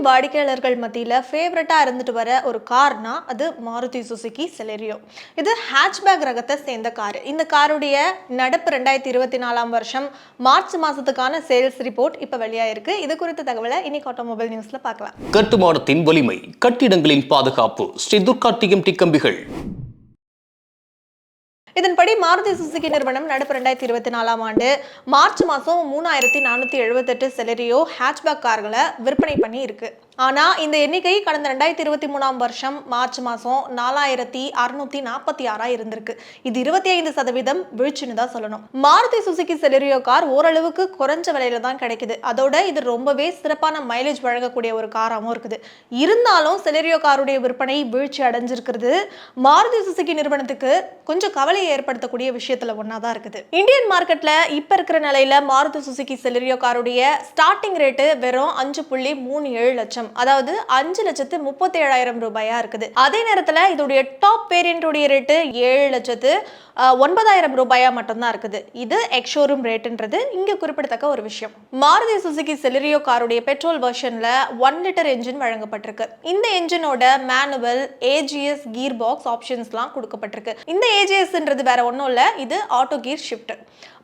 Indian வாடிக்கையாளர்கள் மத்தியில் ஃபேவரட்டாக இருந்துட்டு வர ஒரு கார்னா அது மாருதி சுசுகி செலரியோ இது ஹேட்ச்பேக் ரகத்தை சேர்ந்த கார். இந்த காருடைய நடப்பு ரெண்டாயிரத்தி இருபத்தி நாலாம் வருஷம் மார்ச் மாதத்துக்கான சேல்ஸ் ரிப்போர்ட் இப்போ வெளியாயிருக்கு. இது குறித்த தகவலை இன்னைக்கு ஆட்டோமொபைல் நியூஸில் பார்க்கலாம். கட்டுமானத்தின் வலிமை கட்டிடங்களின் பாதுகாப்பு ஸ்ரீ துர்கா டிஎம்டி கம்பிகள். இதன்படி மாருதி சுசுகி நிறுவனம் நடப்பு ரெண்டாயிரத்தி இருபத்தி நாலாம் ஆண்டு மார்ச் மாதம் மூணாயிரத்தி நானூற்றி எழுபத்தெட்டு செலரியோ ஹேட்ச்பேக் கார்களை விற்பனை பண்ணி இருக்குது ஆனால் இந்த எண்ணிக்கை கடந்த ரெண்டாயிரத்தி இருபத்தி மூணாம் வருஷம் மார்ச் மாதம் நாலாயிரத்தி அறுநூத்தி நாற்பத்தி ஆறாக இருந்திருக்கு. இது இருபத்தி ஐந்து சதவீதம் வீழ்ச்சின்னு தான் சொல்லணும். மாருதி சுசுகி செலரியோ கார் ஓரளவுக்கு குறைஞ்ச விலையில தான் கிடைக்குது. அதோட இது ரொம்பவே சிறப்பான மைலேஜ் வழங்கக்கூடிய ஒரு காராகவும் இருக்குது. இருந்தாலும் செலரியோ காருடைய விற்பனை வீழ்ச்சி அடைஞ்சிருக்கிறது. மாருதி சுசுகி நிறுவனத்துக்கு கொஞ்சம் கவலையை ஏற்படுத்தக்கூடிய விஷயத்துல ஒன்றா தான் இருக்குது. இந்தியன் மார்க்கெட்ல இப்ப இருக்கிற நிலையில மாருதி சுசுகி செலரியோ காருடைய ஸ்டார்டிங் ரேட்டு வெறும் அஞ்சு புள்ளி மூணு ஏழு லட்சம். அதாவது அஞ்சு லட்சத்து முப்பத்தி ஏழாயிரம் ரூபாயா இருக்குது. அதே நேரத்தில் இதோடைய டாப் வேரியன்ட்டுடைய ரேட்டு ஏழு லட்சத்து ஒன்பதாயிரம் ரூபாயா மட்டும்தான் இருக்குது. இது எக்ஷோரூம் ரேட்டுன்றது இங்க குறிப்பிடத்தக்க ஒரு விஷயம். மாருதி சுசுகி செலரியோ காருடைய பெட்ரோல் வெர்ஷன்ல ஒன் லிட்டர் என்ஜின் வழங்கப்பட்டிருக்கு. இந்த என்ஜினோட மேனுவல் ஏஜிஎஸ் கீர் பாக்ஸ் ஆப்ஷன்ஸ்லாம் கொடுக்கப்பட்டிருக்கு. இந்த ஏஜிஎஸ்ன்றது வேற ஒன்றும் இல்லை இது ஆட்டோ கீர் ஷிஃப்ட்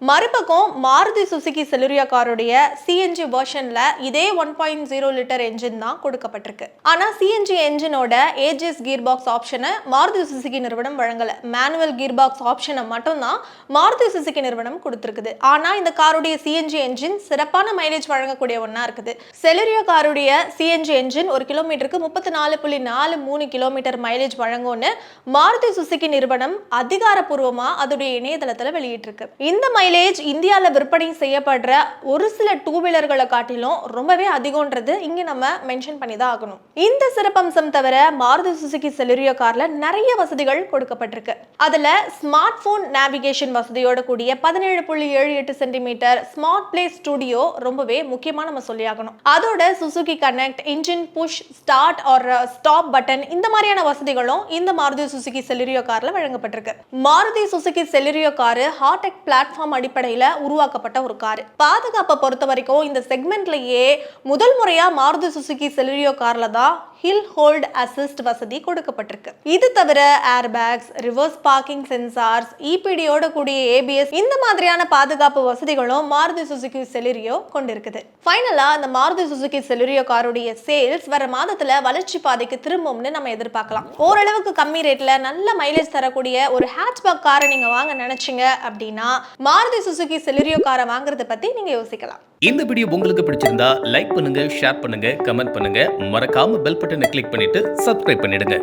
மறுபக்கம் மாருதி சுசுகி செலுரியா காருடைய சிஎன்ஜி வெர்ஷன்ல இதே one point zero litre engine தான் கொடுக்கப்பட்டிருக்கு. ஆனா சிஎன்ஜி என்ஜினோட ஏஜிஎஸ் கீர் பாக்ஸ் ஆப்ஷனை மாருதி சுசுகி நிறுவனம் வழங்கல. மேனுவல் கீர் பாக்ஸ் ஆப்ஷன் மட்டும்தான் மாருதி சுசுகி நிறுவனம் கொடுத்துருக்குது. ஆனா இந்த காருடைய சிஎன்ஜி என்ஜின் சிறப்பான மைலேஜ் வழங்கக்கூடிய ஒன்றா இருக்குது. செலுரியா காருடைய சிஎன்ஜி என்ஜின் ஒரு கிலோமீட்டருக்கு முப்பத்தி நாலு புள்ளி நாலு மூணு கிலோமீட்டர் மைலேஜ் வழங்கும்னு மாருதி சுசுகி நிறுவனம் அதிகாரப்பூர்வமாக அதோடைய இணையதளத்தில் வெளியிட்டிருக்கு. இந்த மைலேஜ் இந்தியாவில் விற்பனை செய்யப்படுற ஒரு சில டூ வீலர்களை காட்டிலும் ரொம்பவே அதிகம்ன்றது இங்கே நம்ம மென்ஷன் பண்ணி தான் ஆகணும். இந்த சிறப்பம்சம் தவிர மாருதி சுசுகி செலுரியோ கார்ல நிறைய வசதிகள் கொடுக்கப்பட்டிருக்கு. அதுல ஸ்மார்ட் போன் நேவிகேஷன் வசதியோட கூடிய பதினேழு புள்ளி ஏழு எட்டு சென்டிமீட்டர் ஸ்மார்ட் பிளே ஸ்டுடியோ ரொம்பவே முக்கியமாக நம்ம சொல்லியாகணும். அதோட Suzuki connect engine push start or stop button இந்த மாதிரியான வசதிகளும் இந்த மாருதி சுசுகி செலிரியோ காரில் வழங்கப்பட்டிருக்கு. Maruti Suzuki Celerio car Heartect platform அடிப்படையில் உருவாக்கப்பட்ட ஒரு கார் பாதுகாப்பை பொறுத்த வரைக்கும் இந்த செக்மெண்ட்லேயே முதல் முறையாக மாருதி சுசுகி செலிரியோ காரில் தான் ஹில் ஹோல்ட் அசிஸ்ட் வசதி கொடுக்கப்பட்டிருக்கு. இது தவிர air bags reverse parking sensor cars இபிடியோட கூடிய ஏபிஎஸ் இந்த மாதிரியான பாதுகாப்பு வசதிகளும் மாருதி சுசுகி செலிரியோ கொண்டிருக்குது. ஃபைனலா அந்த மாருதி சுசுகி செலிரியோ காருடைய சேல்ஸ் வர மாதத்துல வளர்ச்சி பாதைக்கு திரும்பும்னு நம்ம எதிர்பார்க்கலாம். ஓரளவுக்கு கம்மி ரேட்ல நல்ல மைலேஜ் தரக்கூடிய ஒரு ஹேட்ச்பேக் காரை நீங்க வாங்க நினைச்சீங்க அப்படின்னா மாருதி சுசுகி செலிரியோ காரை வாங்குறத பத்தி நீங்க யோசிக்கலாம். இந்த வீடியோ உங்களுக்கு பிடிச்சிருந்தா லைக் பண்ணுங்க ஷேர் பண்ணுங்க கமெண்ட் பண்ணுங்க. மறக்காம பெல் பட்டனை கிளிக் பண்ணிட்டு சப்ஸ்கிரைப் பண்ணிடுங்க.